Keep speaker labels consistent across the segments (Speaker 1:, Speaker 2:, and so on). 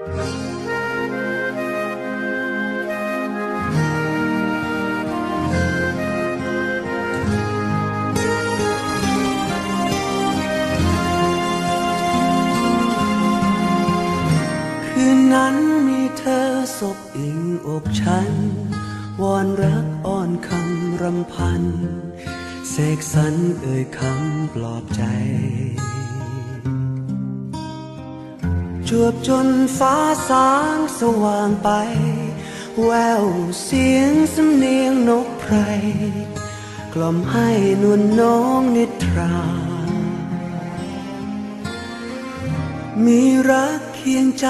Speaker 1: คืนนั้นมีเธอศพอิงอกฉัน วอนรักอ้อนคำรำพันเสกสรรเอ่ยคำปลอบใจ จวบจนฟ้าสางสว่างไป แววเสียงสำเนียงนกไพร กล่อมให้นวลน้องนิทรา มีรักเคียงใจ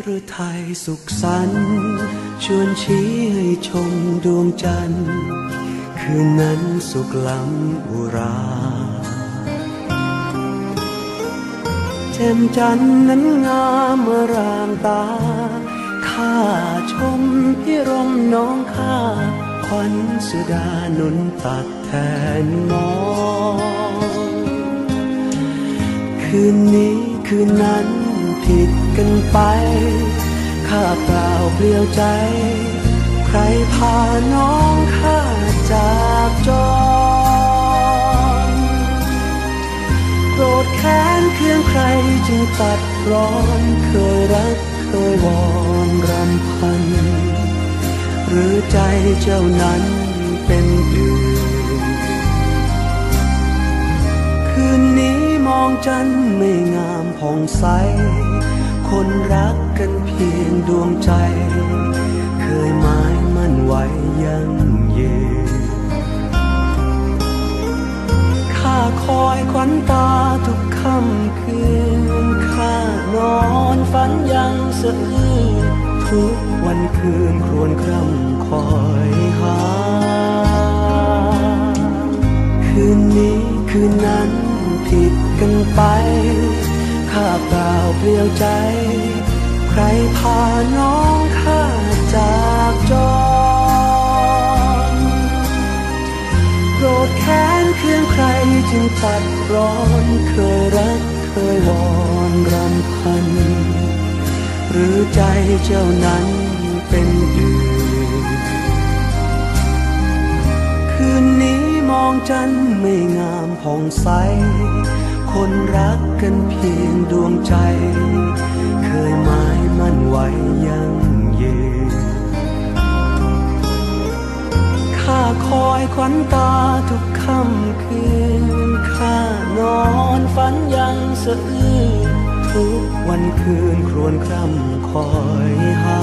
Speaker 1: หรือไทยสุขสันต์ชวนชี้ให้ชมดวงจันทร์ คืนนั้นสุขล้ำอุรา แจ่มจันนั้นงามรางตา ข้าชมพิรมน้องข้าขวัญสุดาหนุนตัดแทนมองคืนนี้คืนนั้นผิดกันไป ข้าเปล่าเปลี่ยวใจ ใครพาน้องข้าจาก ตัดร้อนเคยรักเคยวอนรำพัน หรือใจเจ้านั้นเป็นอื่น คืนนี้มองจันทร์ไม่งามผ่องใส คนรักกันเพียงดวงใจ เคยหมายมั่นไว้ยัง สะอื้นทุกวันคืนครวญคร่ำคอยหา คืนนี้คืนนั้นผิดกันไป ข้าเปล่าเปลี่ยวใจ ใครพาน้องข้าจากจรโกรธแค้นเคืองใครจึงตัดร้อนเคยรักเคยวอนรำพัน หรือใจเจ้านั้นเป็นอื่น คืนนี้มองจันไม่งามผ่องใส คนรักกันเพียงดวงใจ เคยหมายมั่นไว้ยังยืนข้าคอยขวัญตาทุกค่ำคืนข้านอนฝันยังสะอื้น ทุกวันคืนครวญคร่ำคอยหา